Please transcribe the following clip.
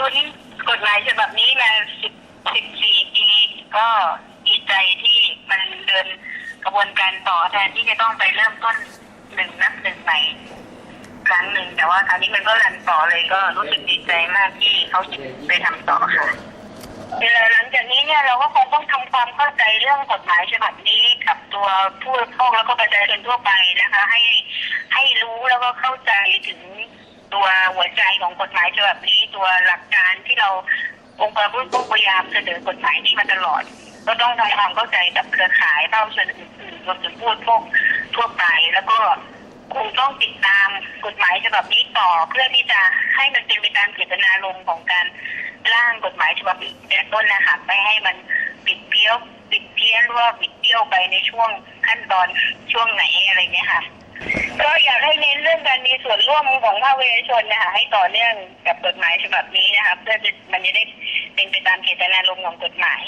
ลุ้นกฎหมายฉบับนี้มาสิบสิบสี่ปี ก็ดีใจที่มันเดินกระบวนการต่อแทนที่จะต้องไปเริ่มต้นหนึ่งนับหนึ่งใหม่ครั้งหนึ่งแต่ว่าคราวนี้มันก็รันต่อเลยก็รู้สึกดีใจมากที่เขาหยิบไปทำต่อค่ะเวลาหลังจากนี้เนี่ยเราก็คงต้องทำความเข้าใจเรื่องกฎหมายฉบับนี้กับตัวผู้บริโภคแล้วก็ประชาชนทั่วไปนะคะ ให้ให้รู้แล้วก็เข้าใจถึงตัวหัวใจของกฎหมายฉบับนี้ตัวหลัก เราองค์กรผู้บริโภคพยายามเสนอกฎหมายนี้มาตลอด ก็ต้องทำความเข้าใจกับเครือข่ายภาคประชาชนอื่นๆรวมถึงผู้บริโภคทั่วไป แล้วก็คงต้องติดตามกฎหมายฉบับนี้ต่อเพื่อที่จะให้มันเป็นไปตามเจตนารมณ์ของการร่างกฎหมายฉบับนี้แต่ต้นนะคะไม่ให้มันปิดเพี้ยวปิดเพี้ยนหรือว่าปิดเบี้ยวไปในช่วงขั้นตอนช่วงไหนอะไรเงี้ยค่ะ ก็อยากให้เน้นเรื่อง ภาคประชาชนนะคะให้ต่อเนื่องกับกฎหมายฉบับนี้นะคะเพื่อจะมันจะได้เป็นไปตามเจตนารมณ์ของกฎหมาย